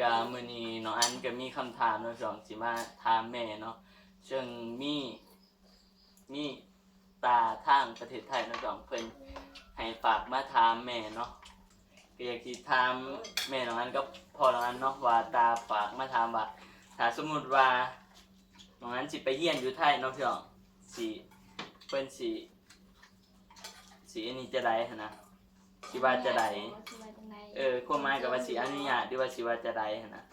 กับมือนี้น้องอันก็มีคำถามเนาะพี่น้องสิมาถามแม่เนาะซึ่งมีมีตาทางประเทศไทยเนาะพี่น้องเพิ่นให้ฝากมาถามแม่เนาะก็อยากสิถามแม่น้องอันก็พอน้องอันเนาะว่าตาฝากมาถามว่าถ้าสมมุติว่าน้องอันสิไปเยี่ยนอยู่ไทยเนาะพี่น้องสิเพิ่นสิสิอันนี้จะได้หันนะ สิว่าจะได้เออความหมายกับว่าสิอนุญาตหรือว่าสิว่าจะได้นะ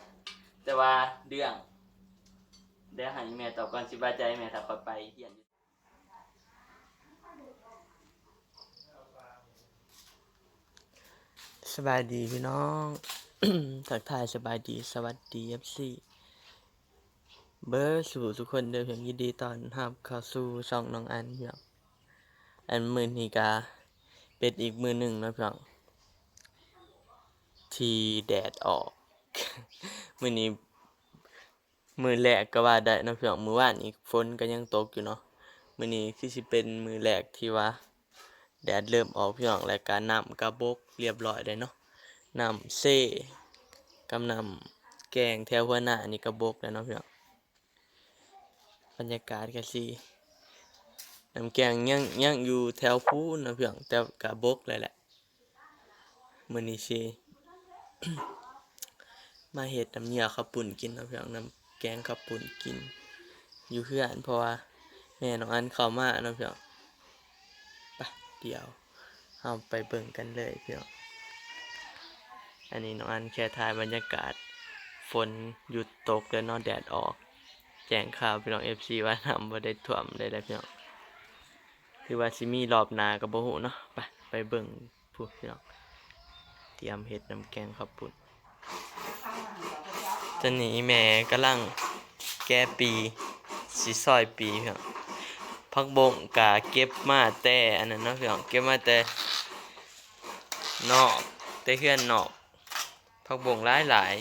แต่ว่าเรื่องเดี๋ยวให้แม่ตอบก่อนสิว่าใจแม่ถ้าค่อไปเฮียนอยู่สบายดีพี่น้องทักทายสบายดีสวัสดีเอฟซีเบอร์สู่ทุกคนเดิมเพียงยินดีตอนรับเข้าสู่ช่องน้องอันพี่น้องอันมือนีกา เป็นอีกมือหนึ่งนะพี่น้องทีแดดออก มือนี้ มือแรกก็ว่าได้นะพี่น้องมือว่านอีกฝนก็ยังตกอยู่เนาะมือนี้คือสิเป็นมือแรกที่ว่า แดดเริ่มออกพี่น้องและการน้ำกระบกเรียบร้อยเลยเนาะน้ำเซ่กำนำแกงแถวหัวหน้านี่กระบกแล้วเนาะพี่น้องบรรยากาศก็สิ น้ำแกงยังยังอยู่แถวพูนเนาะพี่งแต่กะบกเลยแหละมือนี้สิมาเฮ็ดน้ำเนียวข้าวปุ่นกินนาะพี่งน้ำแกงข้าวปุ่นกิน อยู่เพื่อนเพราะว่าแม่น้องอันเข้ามานาะพี่งไปเดี๋ยวเอาไปเบิ่งกันเลยเพี่องอันนี้น้องอันแค่ถ่ายบรรยากาศ ฝนหยุดตกแล้วนอนแดดออก แจ้งข่าวพี่น้อง FC ว่าน้ำบ่ได้ท่วมได้แล้วพี่น้อง คือว่าสิมีรอบนากับบ่ฮู้เนาะไปไปเบิ่งพวกพี่น้องเตรียมเฮ็ดน้ำแกงข้าวปุ้นตอนนี้แม่กำลังแก้ปีสิซอยปีพี่น้องพักบงกะเก็บมาแต่อันนั้นเนาะพี่น้องเก็บมาแต่นอกแต่เพื่อนนอกพักบงหลายหลาย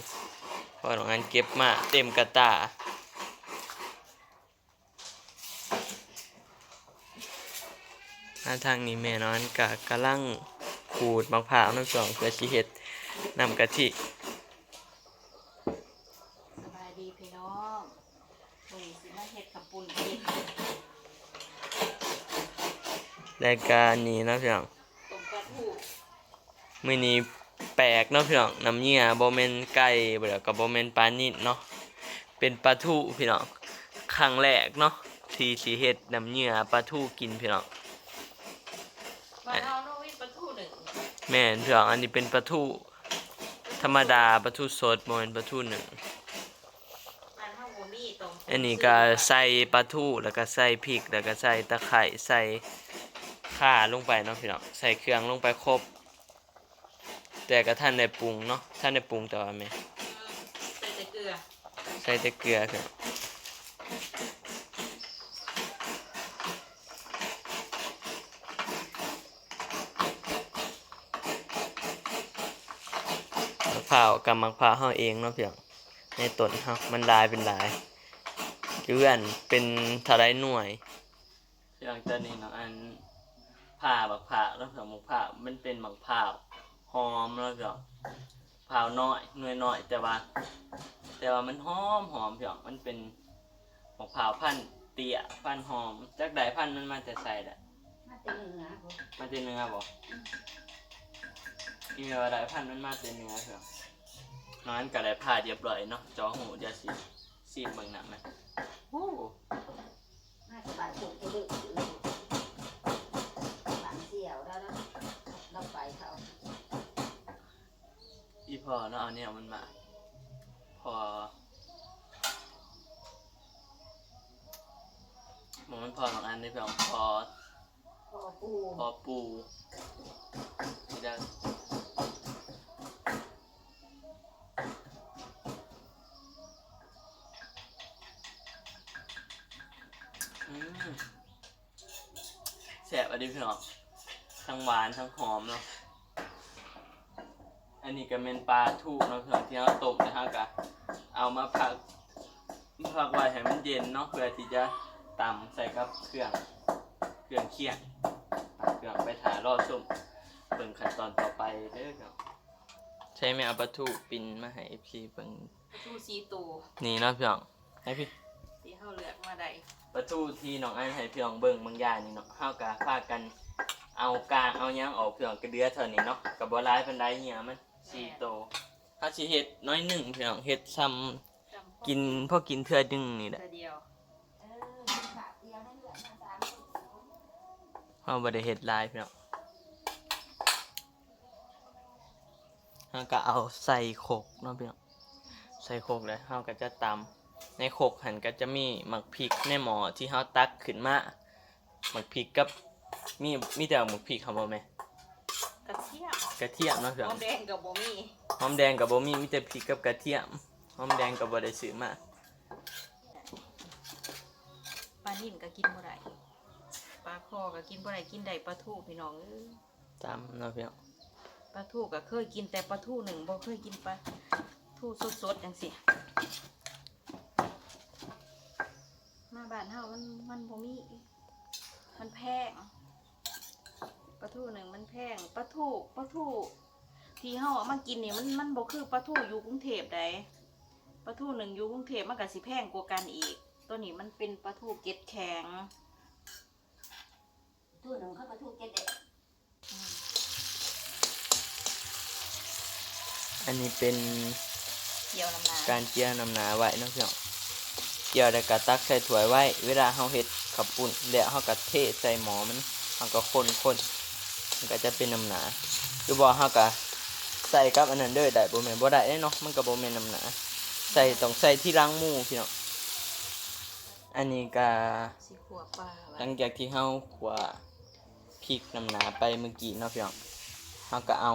พอหลังนั้นเก็บมาเต็มกระตา หน้าทางนี้แม่นอนกะกำลังขูดมะพร้าวน้ำสองเพื่อสิเฮ็ดนำกะทิสบายดีพี่น้องลุงสิมาเฮ็ดขับปุ่นกินรายการนี้เนาะพี่น้องต้มปลาทูมื้อนี้แปลกเนาะพี่น้องน้ำเยี่ยบ่แม่นไก่บ่แล้วก็บ่แม่นปลานิ่นเนาะเป็นปลาทูพี่น้องครั้งแรกเนาะที่สิเฮ็ดน้ำเยี่ยปลาทูกินพี่น้อง มาเอาโนวิปลาทูหนึ่ง แม่นพี่น้องอันนี้เป็นปลาทูธรรมดาปลาทูสดบ่แม่นปลาทูหนึ่งมันเฮาบ่มีตรงอันนี้ก็ใส่ปลาทูแล้วก็ใส่พริกแล้วก็ใส่ตะไคร้ใส่ข่าลงไปเนาะพี่น้องใส่เครื่องลงไปครบ แต่ก็ท่านได้ปรุงเนาะท่านได้ปรุงแต่ว่าแม่ใส่แต่เกลือใส่แต่เกลือครับ พร้าวกับมะพร้าวเฮาเองเนาะเพียงในต้นเฮามันลายเป็นลายเลื่อนเป็นเทาไรหน่วยหลังจากนี้น้องอันผ่าบักผ่าแล้วสองบักผ่ามันเป็นบักผ่าหอมแล้วเพี่องผ่าน้อยหน่วยน้อยแต่ว่า แต่ว่ามันหอมหอมเพี่องมันเป็นบักผ่าพันเตี้ยพันหอมจากใดพันมันมาแต่ใส่แหละมาแต่เนื้อบ่มาแต่เนื้อบ่ที่มีว่าใดพันมันมาแต่เนื้อเพี่อง น้องอันก็ได้ผ่าเรียบร้อยเนาะจอหูเดี๋ยวสิซีบเบิ่งหนังนะโอ้มาสบายสุขจะดึกบางเสี่ยวแล้วเราไปเขาอีพอเนาะเอาเนี่ยมันมา พอหมอมันพอสองอันนี่เพียงพอพอปูพอปูนี่ได้ แสบอันนี้พี่น้องทั้งหวานทั้งหอมเนาะอันนี้ก็เป็นปลาทูเนาะเพื่อนที่เราตกนะฮะกะเอามาพักพักไว้ให้มันเย็นเนาะเพื่อที่จะตำใส่กับเครื่องเครื่องเคียงตักเครื่องไปถ่ายรอชมเบิ่งขั้นตอนต่อไปเด้อครับ ใช้แม่เอาปลาทูปินมาให้ FC เบิ่งตู้ซีตูนี่เนาะพี่น้องให้พี่ที่ เฮาเลือกมาได้ปลาทูที่น้องอันให้พี่น้องเบิ่งบางอย่างนี่เนาะเฮาก็พากันเอากางเอาหยังออกพี่น้องกระเดือเท่านี้เนาะก็บ่หลายปานใดเหี่ยมัน4โตวเฮาสิเฮ็ดน้อยหนึ่งพี่น้องเฮ็ดซ้ำจำกินพอกินเทื่อนึงนี่แหละแต่เดียวเฮาบ่ได้เฮ็ดหลายพี่น้องเฮาก็เอาใส่โขกเนาะพี่น้องใส่โขกแล้วเฮาก็จะตำ ในโขกหันก็จะมีหมักพริกในหม้อที่เฮาตักขึ้นมาหมักพริกกับมีมีแต่หมักพริกครับบ่แม่กระเทียมกระเทียมเนาะพี่หน้อองมแดงกับบ่มีหอมแดงกับบ่มีมีแต่พริกกับกระเทียมหอมแดงกับบ่ได้ซื้อมาปลานิ่นก็กินบ่ได้ปลาคอก็กินบ่ได้กินได้ปลาทูพี่น้องเอ้ยตามเนาะพี่น้องปลาทูก็เคยกินแต่ปลาทูหนึ่งบ่เคยกินปลาทูสดๆจังซี่มา บ้านเฮามันมันบ่มี มันแพงปลาทูหนึ่งมันแพงปลาทูปลาทูที่เฮาเอามากินนี่มันมันบ่คือปลาทูอยู่กรุงเทพใดปลาทูหนึ่งอยู่กรุงเทพมันก็สิแพงกว่ากันอีก ตัวนี้มันเป็นปลาทูเกล็ดแข็งตู้หนึ่งเขาก็ทูเก็ตเด็ดอันนี้เป็นเกี่ยวน้ำหนาการเจียวน้ำหนาไว้เนาะพี่น้องเจียวแล้วก็ตักใส่ถ้วยไว้ เวลาเฮาเฮ็ดข้าวปุ้นแล้วเฮาก็เทใส่หม้อมันเฮาก็คนๆมันก็จะเป็นน้ำหนาหรือบ่เฮาก็ใส่กับอันนั้นเด้อได้บ่แม่นบ่ได้เด้เนาะมันก็บ่แม่นน้ำหนา ใส่ต้องใส่ที่ล้างหมูพี่น้องอันนี้ก็สีขัวปลาหลังจากที่เฮาขัวพริกน้ำหนาไปเมื่อกี้เนาะพี่น้องเฮาก็เอา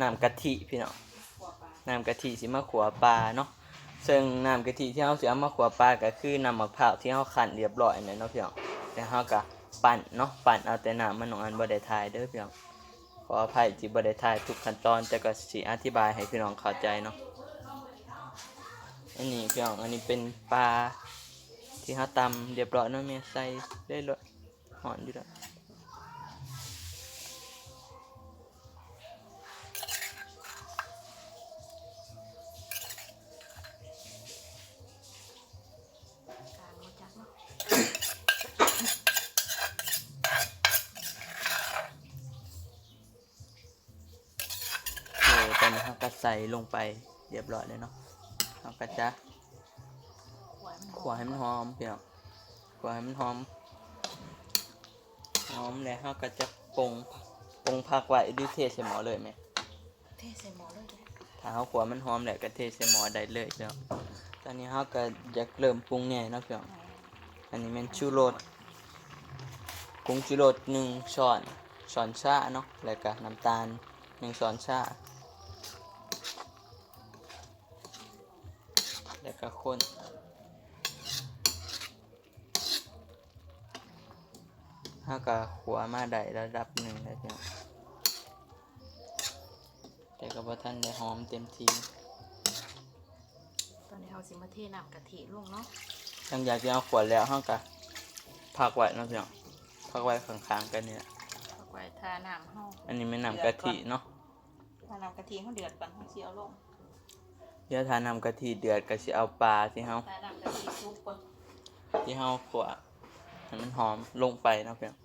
น้ำกะทิพี่น้องขัวปลาน้ำกะทิสิมาขัวปลาเนาะ ซึ่งน้ำกะทิที่เฮาเสิเอามาขัวปลาก็คือน้ำมะพร้าวที่เฮาคั่นเรียบร้อยนั่นเนาะพี่น้องแต่เฮาก็ปั่นเนาะปั่นเอาแต่น้ำมันน้องอันบ่ได้ทายเด้อพี่น้องขออภัยที่บ่ได้ทายทุกขั้นตอนแต่ก็สิอธิบายให้พี่น้องเข้าใจเนาะอันนี้พี่น้องอันนี้เป็นปลาที่เฮาตำเรียบร้อยเนาะแม่ใส่ได้เลยหอนอยู่แล้ว ลงไปเรียบร้อยเลยเนาะเฮาก็จะขัวให้มันขวให้มันหอมพี่น้องขวให้มันหอม หอมแล้วเราก็จะปรุงปรุงผักไว้ดิเทใส่หม้อเลยไหมเทใส่หม้อเลยเด้อถ้าเราขวมันหอมแล้วก็เทใส่หม้อได้เลยพี่น้องตอนนี้เราก็จะเริ่มปรุงแหน่เนาะพี่น้องอันนี้เป็นชูรสกุ้งชูรสหนึ่งช้อนช้อนชาเนาะแล้วก็น้ำตาลหนึ่งช้อนชา แล้วก็คนเราก็ขัวมาได้ระดับหนึ่งแล้วพี่น้องแต่ก็บ่ทันได้หอมเต็มทีตอนนี้เราสิมาเทน้ำกะทิลงเนาะหลังจากที่เอาขวดแล้วเฮาก็พักไว้เนาะพี่น้องพักไว้ข้างๆกันนี่แหละเอาไว้ทาน้ำเฮาอันนี้แม่น้ำกะทิเนาะทาน้ำกะทิเฮาเดือดก่อนเฮาสิเอาลง เดี๋ยวทาน้ำกะทิเดือดก็สิเอาปลาที่เฮาทาน้ำกะทิซุปก่อนที่เฮาขัวให้มันหอมลงไปเนาะพี่น้อง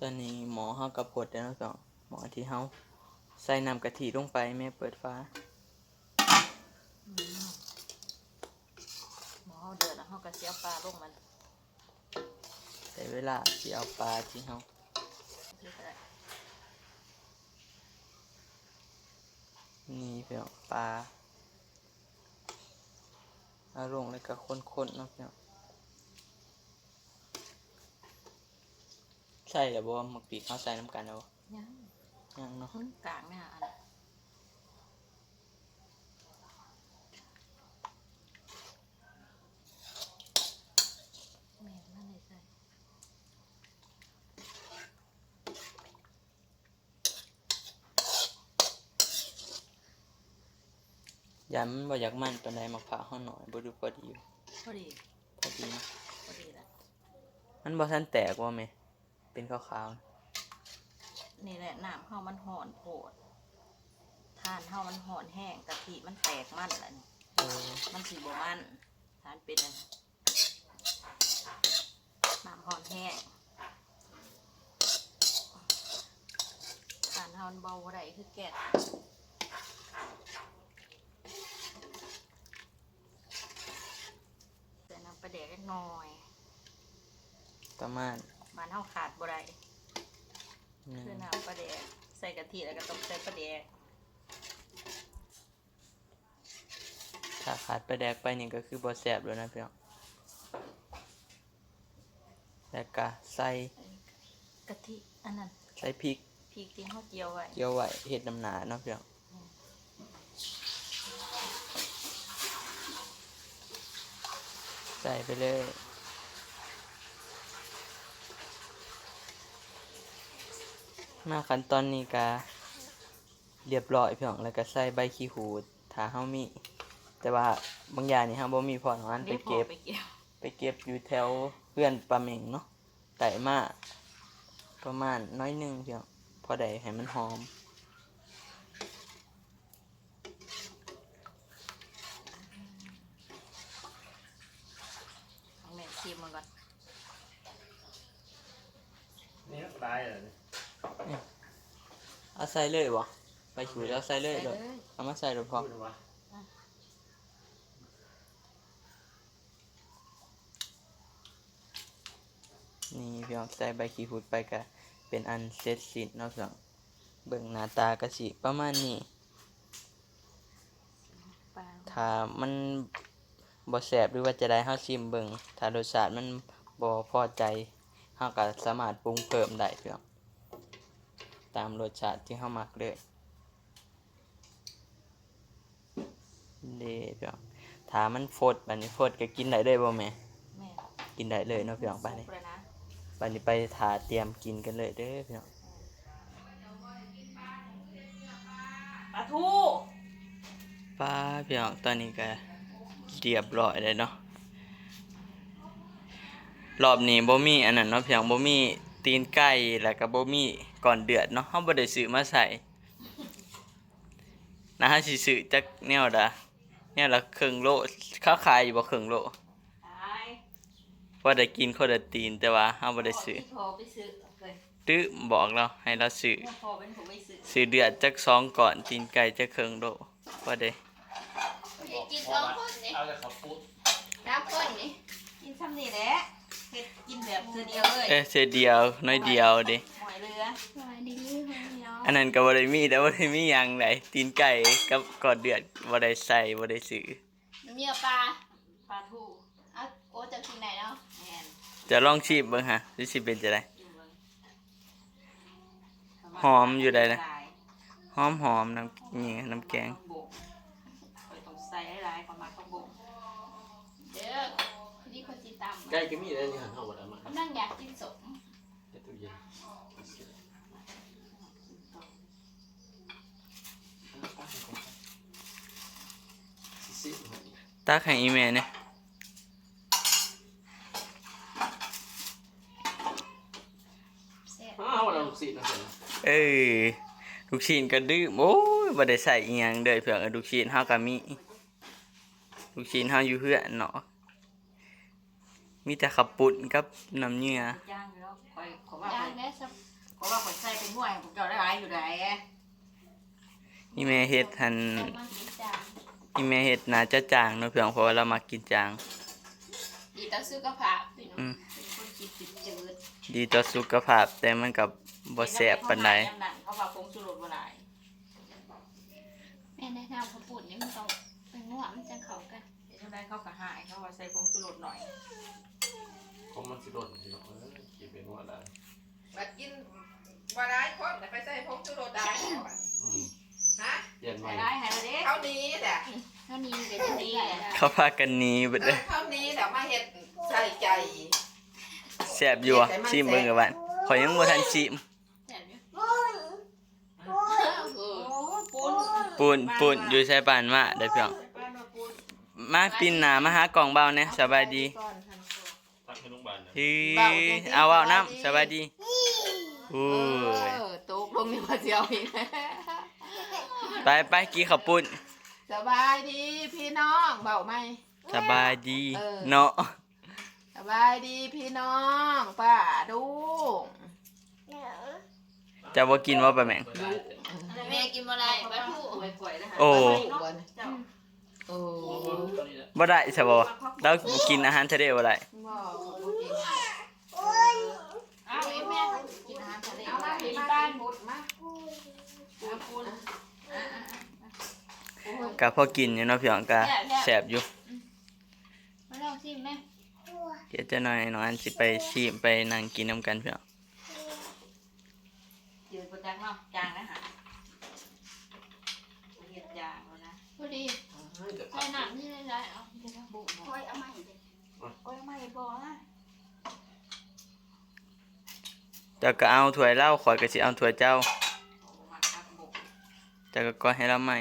ตอนนี้หมอเฮาก็ปลดแล้วเนาะพี่น้องหมอที่เฮาใส่น้ำกะทิลงไปแม่เปิดฟ้าหม้อเฮาเดือดแล้วเฮาก็สิเอาปลาลงมันแต่เวลาสิเอาปลาที่เฮา เทก็ได้ นี่พี่น้องปลาเอาลงแล้วก็คนๆเนาะพี่น้องใส่แล้วบ่ว่าหมักปีกเขาใส่น้ำกันแล้วบ่ยังยังเนาะ คนกลางหน้าอันแม่นมันได้ใส่ ยามันบ่อยากมันปานใดมักผ่าเฮาหน่อยบ่ดูพอดีอยู่พอดีพอดีเนาะพอดีแล้วมันบ่ทันแตกว่าแม่เป็นขาวๆนี่แหละน้ำเฮามันห่อนโพดทานเฮามันห่อนแห้งกะทิมันแตกมันแล้วนี่โอ้มันสีบ่มันทานเป็นอันน้ำห่อนแห้งทานเฮามันเบาบ่ได้คือแก๊สใส่น้ำ ปลาแดกเล็กน้อยประมาณบ้านเฮาขาดบ่ได้หนึ่งคือน้ำปลาแดกใส่กะทิแล้วก็ต้องใส่ปลาแดกถ้าขาดไปแดกไปนี่ก็คือบ่แซ่บแล้วนะพี่น้องแล้วก็ใส่กะทิอันนั้นใส่พริกพริกที่เฮาเจียวไว้เกี่ยวไว้เห็ดน้ำหนาเนาะพี่น้อง ใส่ไปเลย มาขั้นตอนนี้ก็เรียบร้อยพี่น้องแล้วก็ใส่ใบขี้หูดถ้าเฮามี แต่ว่าบางอย่างนี่เฮาบ่มีพอเนาะอันไปเก็บ ไปเก็บอยู่แถวเพื่อนปลาเมงเนาะไต่มาประมาณน้อยหนึ่งเพี่น้องพอได้ให้มันหอม เอาแม่ชิมมันก่อนนี่ก็ตายเหรอเนี่ยเอาใส่เลยบ่ไปขูดแล้วใส่เลยใส่เด้อเลยเอามาใส่เดี๋ยวพอพูดวะนี่พี่น้องใส่ใบขี้หูดไปก็เป็นอันเสร็จสิ้นเนาะพี่น้องเบิ่งหน้าตากะสิประมาณนี้ ปลาถ้ามัน บ่แซ่บหรือว่าจะได้เฮาชิมเบิ่งถ้ารสชาติมันบ่พอใจเฮาก็สามารถปรุงเพิ่มได้พี่น้องตามรสชาติที่เฮามักเลยเด้พี่น้องถ้ามันฟดบัดนี้ฟดก็กินได้เลยบ่แม่แม่กินได้เลยเนาะพี่น้องบัดนี้สุกเลยนะบัดนี้ไปทาเตรียมกินกันเลยเด้อพี่น้องปลาทู ป้าพี่น้องตอนนี้ก็ เรียบร้อยเลยเนาะรอบนี้บ่มีอันนั้นเนาะพี่น้องบ่มีตีนไก่แล้วก็บ่มีก่อนเดือดเนาะเฮาบ่ได้ซื้อมาใส่นะฮะสิซื้อจักแนวใดแนวละครึ่งโลเขาขายอยู่บ่ครึ่งโลตายพอได้กินคนละตีนแต่ว่าเฮาบ่ได้ซื้อที่พอไปซื้อเคยตื้อบอกเราให้เราซื้อเมื่อพอเป็นผมไปซื้อซื้อเดือดจักสองก่อนตีนไก่จักครึ่งโลพอได้ กินสองคนนี่เอาแต่เขาพูดน้ำข้นนี่กินซ้ำนี่แหละเฮ็ดกินแบบเธอเดียวเลยเอ้ยเสียเดียวน้อยเดียวเด้หอยเรือสวัสดีคนเดียวอันนั้นก็บ่ได้มีแต่บ่ได้มีหยังไดตีนไก่กับกอดเดือดบ่ได้ใส่บ่ได้ซื้อเมียปลาปลาทูเอาโอ้จะกินไหนเนาะแม่นจะลองชิมเบิ่งฮะสิสิเป็นจังได๋อยู่เบิ่งหอมอยู่ใดนะ หอมหอมๆน้ำนี่น้ำแกง คนจีตามใกล้ก็มีแล้วนี่หันเข้าหมดแล้วมากำลังอยากกินสมในตู้เย็นสิสิตักให้อีแม่เนี่ยแซ่บอ้าวเราลูกศิษย์นะเสร็จเอ้ยลูกชิ้นก็ดื้อโอ้ยบ่ได้ใส่อีหยังเด้อเพิ่นลูกชิ้นเฮาก็มีลูกชิ้นเฮาอยู่เฮือนเนาะ มีแต่ข้าวปุ้นกับน้ำเยื่อย่างอยู่แล้วคอยขอว่าย่าคงอยได้สักขอว่าคอยใส่เป็นหน่วยผมเจ้าได้หลายอยู่ไหนอีแม่เฮ็ดหั่นประมาณกี่จานอีแม่เฮ็ดน่าจะจางเนาะเพิ่นเพราะว่าเรามากินจาง ดีต่อสุขภาพพี่น้องอืม เป็นคนกินจืดจืดดีต่อสุขภาพแต่มันก็บ่แซ่บปานใดเขาว่าผงชูรสบ่หลายแม่แนะนำข้าวปุ้นนี่มันต้องเป็นนัวมันจะเข้ากันเดี๋ยวเท่านั้นเขาก็หายเขาว่าใส่ผงชูรสหน่อย ผมมันสิโดนสิเนาะเออกินเป็นว่าได้บัดกินบ่ได้คนแต่ไปใส่ผงชูรสได้ก่อนอืมฮะเปลี่ยนใหม่ใส่ได้ใหายแล้วเด้เท่านี้แหละเท่านี้เดี๋ยวจะได้ใส่ได้เขาพากันหนีเบิดเอเลอยเท่านี้เดี๋ยวมาเฮ็ดใส่ใจแซ่บอยู่อะชิมเบิ่งกับบ้านข่อยยังบ่ทันชิมแซ่บอยู่เอโอ้อปูนปูนปูนอยู่ใส่ปานมาได้อพี่น้องป้ามาปูนมาปินหนามาหากล่องเบาเนี่ยสบายดีก่อนทันตัวตั้ งให้โรงพยาบาลนะเฮ้ยเอาเบาน้ำสบายดีอู้ยเออตกงนี่มาเจียวอีกไปไปกินข้าวปุ้นสบายดีพี่น้องเบาไหม สบายดีเออ เนาะสบายดีพี่น้องป้าดุงจะบ่กินว่าปะแมงแม่กินอะไรปลาทูโอ้ดุบ่นโอ้บ่ได้ใช่บ่เรากินอาหารทะเลบ่ได้บ่บ่กิน เอาไอ้แม่กินอาหารทะเล เอามา กิ พี่ น บ้า บ้าน น หมดมา เอาปูน ก็พอกินอยู่เนาะพี่น้องก็แซ่บอยู่มาลองชิมแม่เดี๋ยวจะหน่อยน้องอันสิไปชิมไปนั่งกินน้ำกันพี่น้องยืนบนจังเนาะจางนะฮะเห็ดจางแล้วนะพอดีใส่น้ำนี่เลยได้เอาเดี๋ยวนะบุ้งคอยเอาใหม่ดิคอยเอาใหม่บ่นะเจ้าก็เอาถ้วยเหล้าข่อยก็สิเอาถ้วยเจ้ามาคักบุกเจ้าก็ก้อยให้เราใหม่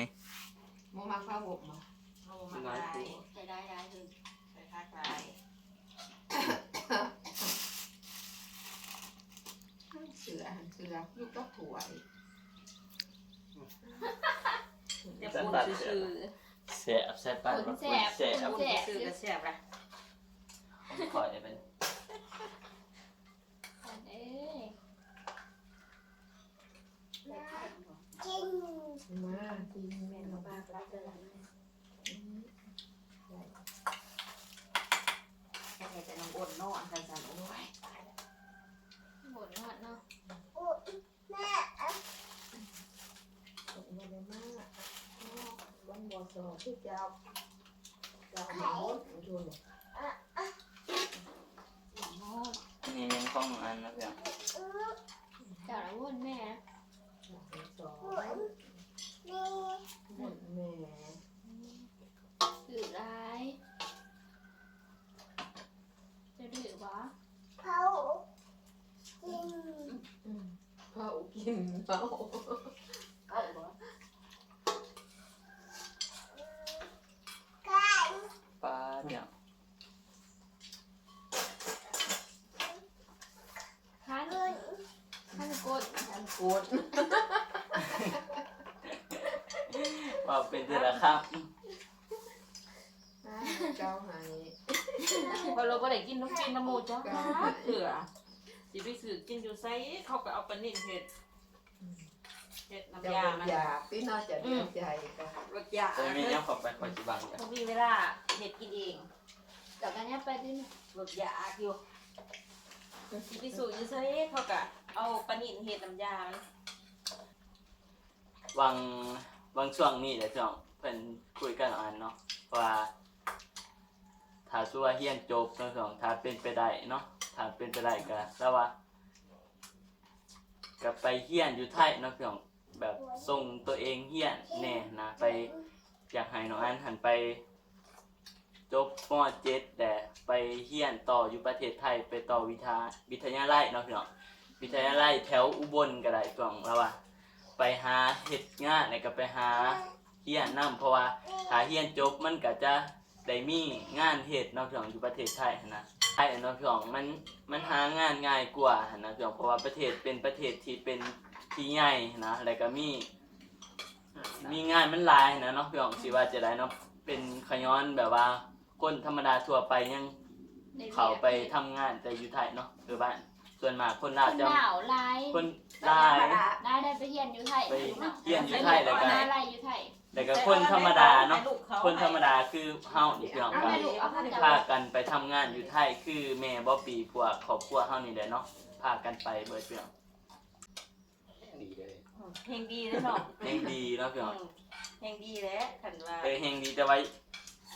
บ่มาข้าวบกมาโลมาลายใส่ได้ได้คือไปคักลายเสือเสืออยู่กับถั่วอีกจะปูนซื่อแซ่บแซ่บปานคนว่าแสบแซ่บคนแสบซื่อก็แซ่บละข่อยเป็นเอ้ย มากิ นแม่มาบ้านรับเลยแค่แต่น้ำอ้นนอนกันสั่นโอ้ยหมดแล้วเนาะวันนี้มาวันบ่สอที่เจ้าเจ้าหมดชวนนี่ยังของน้องอันนะพี่องเจ้าละวนแม่ สอหมดแม่ ดื้อร้ายจะดื้อวะ เผากินเผา เอาบ่ปลาพี่น้องคันคันกดอันโกดว่าเป็นแต่ละครับเจ้าหายพอเราบ่ได้กินน้ำกินน้ำหมูจ้าเจ้าหายเถื่อสิไปซื้อกินอยู่ไสเขาก็เอาปลานิ่นเห็ด เห็ดน้ำเจ้ายามัน อยากพี่น้องจะเดือดใจกันรสยาจะมียังขอไปขอจิบังกันเขามีเวลาเห็ดกินเองจากกันเนี้ยไปดิรสยาอยู่สิไปซื้ออยู่ไสเขาก็เอาปลานิ่นเห็ดน้ำยามันวังวังช่วงนี้แหละพี่น้องเพิ่นคุยกันน้องอันเนาะว่าถ้าสู้ว่าเฮียนจบเนาะพี่น้องถ้าเป็นไปได้เนาะถ้าเป็นไปได้ก็แล้วว่าก็ไปเฮียนอยู่ไทยเนาะพี่น้อง แบบส่งตัวเองเฮียนแน่นะไปอยากให้น้องอันหันไป จบม .7 แต่ไปเฮียนต่ออยู่ประเทศไทยไปต่อวิทาวิทยาลัยเนาะพี่น้องวิทยาลัยแถวอุบลก็ได้พี่น้องแล้วว่าไปหาเฮ็ดงานแล้วก็ไปหาเฮียนนํเพราะว่าถ้าเฮียนจบมันก็จะ ได้มีงานเฮ็ดเนาะพี่น้องอยู่ประเทศไทยหั้นนะไทยเนาะพี่น้องมันมันหางานง่ายกว่าหั้นนะพี่น้องเพราะว่าประเทศเป็นประเทศที่เป็นที่ใหญ่นะแล้วก็มี มีงานมันหลายนะเนาะพี่น้องสิว่าจะได้เนาะเป็นขย้อนแบบว่าคนธรรมดาทั่วไปยังเขาไปทำงานแต่อยู่ไทยเนาะหรือบ้านส่วนมากคนลาวคนจะหนาวลายคนลาย ได้ได้ไปเฮียนอยู่ไทยไปเฮียนอยู่ไทยแล้วก็ได้ไรอยู่ไทย แล้วก็คนธรรมดาเนาะคนธรรมดาคือเฮานี่พี่น้องเอากัให้นลูกเอาให้ลูกพากันไปทำงานอยู่ไทยคือแม่บ่ปีพวกครอบครัวเฮานี่แหละเนาะพากันไปเบิดพี่น้องดีเลยเพลงดีเลยเนาะยังดีเนาะพี่น้องเพลงดีแล้วขันว่าเออแฮงดีแต่ว่า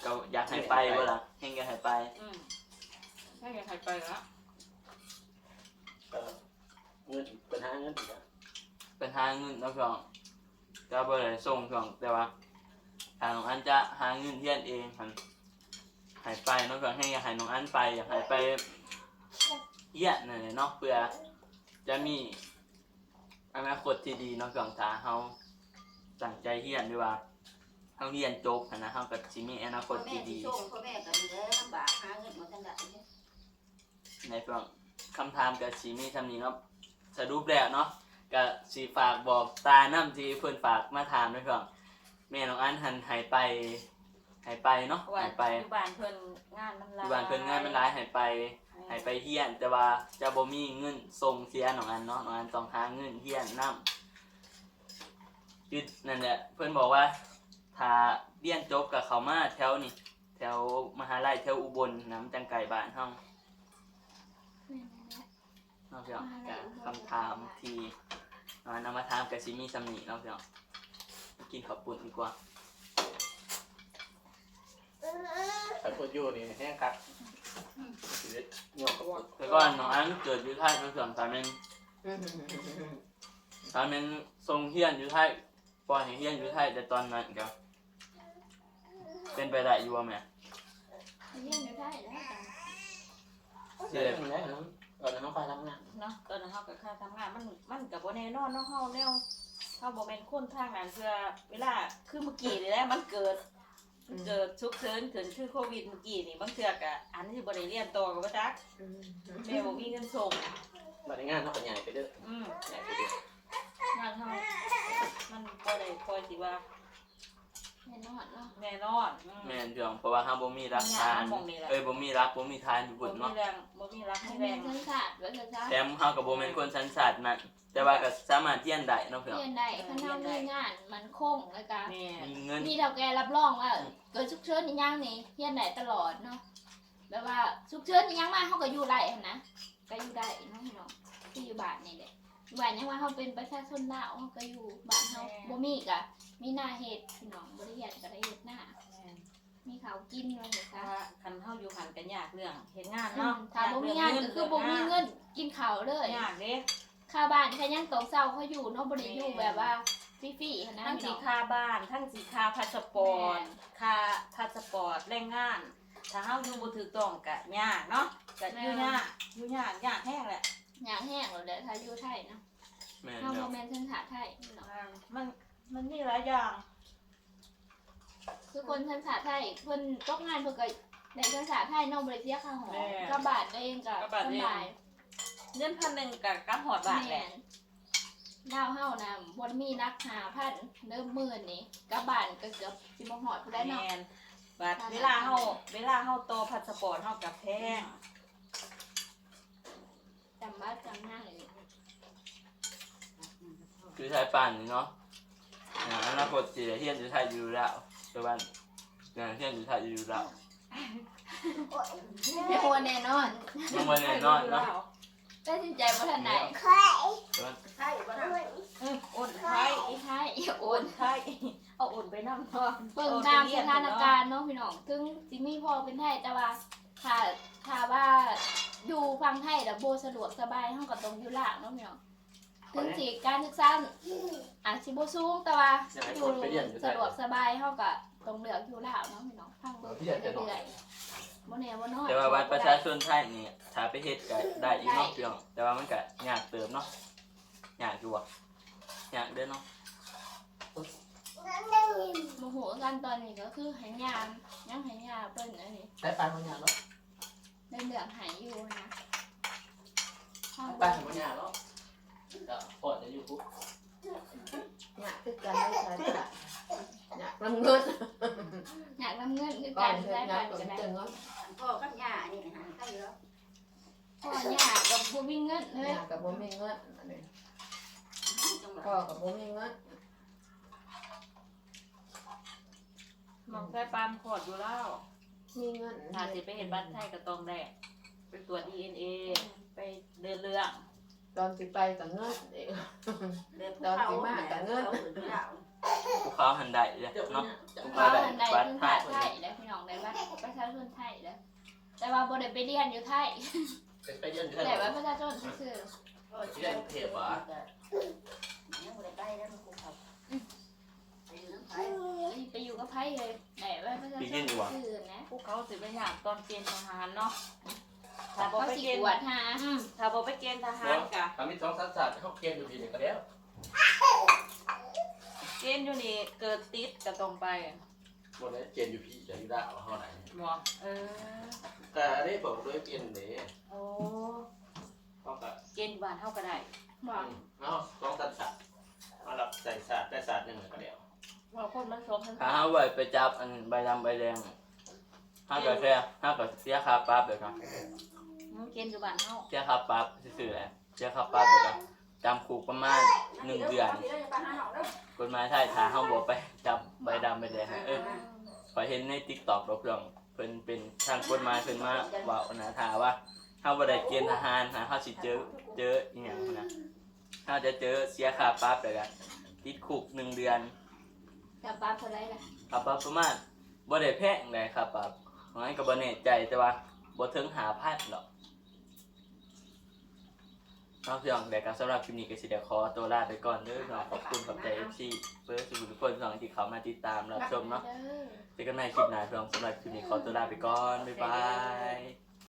ก็อยากให้ไปบ่ล่ะแฮงอยากให้ไปอืมถ้าอยากให้ไปแล้วก็เงินปัญหาเงินอีกอะเป็นหาเงินเนาะพี่น้อง ก็บ่ได้ส่งพี่น้องแต่ว่าทางน้องอันจะหาเงินเฮียนเองหั่นให้ไปเนาะพี่น้องแฮงอยากให้น้องอันไปอยากให้ไปเฮียนนั่นแหละเนาะเพื่อจะมีอนาคตที่ดีเนาะพี่น้องถ้าเฮาตั้งใจเฮียนด้วยว่าเฮาเรียนจบหั้นนะเฮาก็สิมีอนาคพ่อตแม่ที่ที่ดีส่งพ่อแม่ก็เหลือลำบากหาเงินมาจังได๋ในช่วงคำถามกับสีมีทำนี้เนาะสรุปแล้วเนาะ ก็สิฝากบอกตาน้ำที่เพิ่นฝากมาถามด้วยก่อนแม่น้องอันหันหายไปหายไปเนาะเพราะว่าหายไปอยู่บ้านเพิ่นงานมันอหลายยู่บ้านเพิ่นงานมันหลายหายไปหายไปเฮียน แต่ว่าจะบ่มีเงินส่งเสียน้องอันเนาะน้องอันต้องหาเงินเฮียนนํคือนั่นแหละเพิ่นบอกว่า ถ้าเรียนจบกับเขามาแถวนี่แถวมหาลัยแถวอุบลน้ำจังไก่บ้านเฮา เนาะพี่น้องก็คำถามที่น้องอันเอามาถามก็สิมีสำนีเนาะพี่น้องมากินข้าวปุ้นดีกว่าไอ้พวกยูนี่แห้งครับสิได้เหนียวกับพวกแต่ก่อนน้องอันเกิดอยู่ไทยเนาะพี่น้องตอนนั้นตอนนั้นทรงเฮียนอยู่ไทยปล่อยให้เฮียนอยู่ไทยแต่ตอนนั้นก็เป็นไปได้อยู่ว่าแม่เยี่ยมได้แล้วเสีย งไหนเนาะเออน้องไปทำงานเนาะตอนนั้นเฮาก็ค่าทำงานมันมันก็บ่แน่นอนเนาะเฮาแนวเฮาบ่แม่นคนทางนั้นเพื่อเวลาคือเมื่อกี้นี่แหละมันเกิดเกิดฉุกเฉินขึ้นคือโควิดเมื่อกี้นี่บางเทื่อก็อันนี้สิบ่ได้เรียนต่อก็บ่จักแม่บ่มีเงินส่ง บัดนี้งานเขาก็ใหญ่ไปเด้ออืมใหญ่ไปเด้องานเฮามันบ่ได้คอยสิว่า แน่นอนเนาะแน่นอนอืม แม่นพี่น้องเพราะว่าเฮาบ่มีรักทานหม่องนี่แหละเอ้ยบ่มีรักบ่มีทานอยู่บ่บุญมีเนาะแรงบ่มีรักให้มีแรแรงงสันสาดว่าจะซะแถมเฮาก็บ่แม่นคนสันสาดนั่นแต่ว่าก็สามารถเรียนได้เนาะพี่น้องเรียนได้คันเฮามีงานมันคงแล้วก็แม่มีเงิน มีเท่าแกรับรองว่าเกิดฉุกเฉินอีหยังนี่เรียนได้ตลอดเนาะแบบว่าฉุกเฉินอีหยังมาเฮาก็อยู่ได้หั่นนะก็อยู่ได้เนาะพี่น้องที่อยู่บ้านนี่แหละบ้านยังว่าเฮาเป็นประชาชนลาวเฮาก็อยู่บ้านเฮาบ่มีก็ มีหน้าเฮ็ดพี่น้องบ่ได้เรียนก็ได้เฮ็ดหน้ามีข้าวกินว่าซั่นซะถ้าคันเฮาอยู่หันกันยากเรื่องเฮ็ดงานอืเนาะมถ้าบ่มีงานก็คือบ่มีเงินกินข้าวเลยยากเด้ค่าบ้านแค่ยังตกเศร้าเขาอยู่เนาะบ่ได้อยู่แบบว่าฟรีๆหั้นนะทั้งพี่สีน้อง ค่าบ้าน ทั้งสีค่าพาสปอร์ตค่าพาสปอร์ตแรงงาน ถ้าเฮาอยู่บ่ถูกต้องก็ยากเนาะก็อยู่ยากอยู่ยากยากแห้งแหละ อยากแห้งแล้วแหละถ้าอยู่ไทยเนาะแม่นเฮาเนาะบ่แม่นสัญชาติไทยพี่น้องอ่ามัน มันมีหลายอย่างคือคนสัญชาติไทยเพิ่นตกงานเพิ่นก็ได้สัญชาติไทยเนาะบ่ได้เสียค่าหอกับบาทเองก็สบายเงินพันหนึ่งกับกับหอดบาทแหแม่ละนดาวเฮานะบ่มีรัก5,000เริ่มหมื่นนี่กับบาทก็เกือบสิบ่ฮอดผู้ใดแมเนาะนบัดเวลาเฮาเวลาเฮาโตพาสปอร์ตเฮากับแพงจำบัตรจำหน้าเลย คือไทยปานนี่เนาะ อ่าอนาคตสิได้เฮียนอยู่ไทยอยู่แล้วแต่ว่าอ่าเฮียนอยู่ไทยอยู่แล้วไม่ควรแน่นอนยังบ่แน่นอนเนาะตัดสินใจบ่ทันใดแต่ว่าใช่บ่ได้เออโอนไทยไอ้ไทยโอโอนนไทยเอาโอนไปนำเนาะเบิ่งตามสถานการณ์เนาะพี่น้องถึงสิมีพอเป็นไทยแต่ว่าถ้าถ้าว่าอยู่ฟังไทยแล้วโบสะดวกสบายเฮาก็ต้องอยู่ลาวเนาะพี่น้อง ถึงสิการศึกษาอาจสิบ่สูงแต่ว่าอยากให้อคยู่นไปเรียนอยู่ไทสะยดวกสบายเฮาก็ต้องเลือกอยู่ลาวเนาะพี่น้องฟังเบิ่งไปเรื่อยๆบ่แน่บ่นอนแต่ว่าบัตรประชาชนไทยนี่ถ้าไปเฮ็ดก็ได้อยู่เนาะพี่น้องแต่ว่ามันก็ยากเติมเนาะยากอยู่อะยากเด้อเนาะโมโหกันตอนนี้ก็คือให้ยามยังให้ยาเพิ่นอันนี้ไปไปคนงานแล้วได้เลือกให้อยู่นะห้องไปคนงานแล้ว ก็พอจะอยู่ปุ๊บเนี่ยคือการได้ใช้จ่ายเนี่ยนำเงินอยากนำเงินคือก่อการนเฮ็ดได้งาบันตรก่ได้เจอเงินพ่อกับย่านี่หาใครอยู่แล้วพ่อยากกับบ่มีเงินเลยเนี่ยกับบ่มีเงินอันนี้จังหวัดพ่อกับบ่มีเงินหมองใส่ปานขอดอยู่แล้วมีเงินถ้าสิไปเห็นบัตรไทยก็ต้องได้ไปตรวจ DNA ไปเดินเรื่อง ตอนสิไปกับเงินเอง เดินภูเขาเนี่ยเงินภูเขาหันได้เลยเดี๋ยวเนาะเนี่ยว่าอันใดคือชาติไทยได้พี่น้องได้บัตรประชาชนไทยได้แต่ว่าบ่ได้ไปเรียนอยู่ไทยไปเรียนอยู่ไทยแต่ว่าประชาชนซื่อเรียนเทพวะยังบ่ได้ใกล้แล้วมันภูเขาไปอยู่น้ำไผ่ๆไปอยู่กับไผเลยแต่ว่าประชาชนซื่อนะพวกเขาสิไปอยากตอนเกณฑ์ทหารเนาะ ถ้าบ่เขาไปสิเกณกฑ์วดหาอืมถ้าบ่ไปเกณฑ์ทหารกะถ้ามีสองสันสัตว์เขาเกณฑ์อยู่ปีหนึ่งก็แล้วเกณฑ์อยู่นี่เกิดติดก็ต้องไปบนนี้เกณฑ์อยู่พี่จะอยู่ได้เอาเท่าไหร่บ่เออแต่ได้บอกด้วยเกณฑ์เด้โอ้เขาก็เกณฑ์อยู่บ้านเฮาก็ได้บอกเอาลองตัดสาดเอาหลับใส่สาดได้สาดหนึ่งก็เดียวว่าคนมันสองพันถ้าเฮาไว้ไปจับอันใบดำใบแดง เฮาก็แค่เฮาก็เสียค่าปรับเลยครับมันเกณฑ์อยู่บ้านเฮาเสียค่าปรับซื่อๆแหละเสียค่าปรับเลยครับจำคุกประมาณหนึ่งเดือนกฎหมายไทยถ้าเฮาบ่ไปจับใบดำใบแดงนะเอ้ยขอยเห็นใน TikTok รบเรื่องเพิ่นเป็นทางกฎหมายเพิ่นมาว่าอนาถาว่าเฮาบ่ได้เกณฑ์ทหารหาเฮาสิเจอเจออีหยังนะเฮาจะเจอเสียค่าปรับเลยกันติดคุกหนึ่งเดือนกับปลาเท่าไรล่ะครับปรับประมาณบ่ได้แพงเลยครับปรับ น้อยก็บ่แน่ใจแต่ว่าบ่ถึงหาพันหรอกนอกจากแต่การสำหรับคลิปนี้ก็สิเดี๋ยวขอตัวลาไปก่อนเด้อเนาะขอบคุณขอบใจ FC เพื่อสุขทุกคนสองที่เขามาติดตามรับชมเนาะเด้อเจอกันใหม่คลิปหน้าเพื่อนสำหรับคลิปนี้ขอตัวลาไปก่อนบ๊ายบาย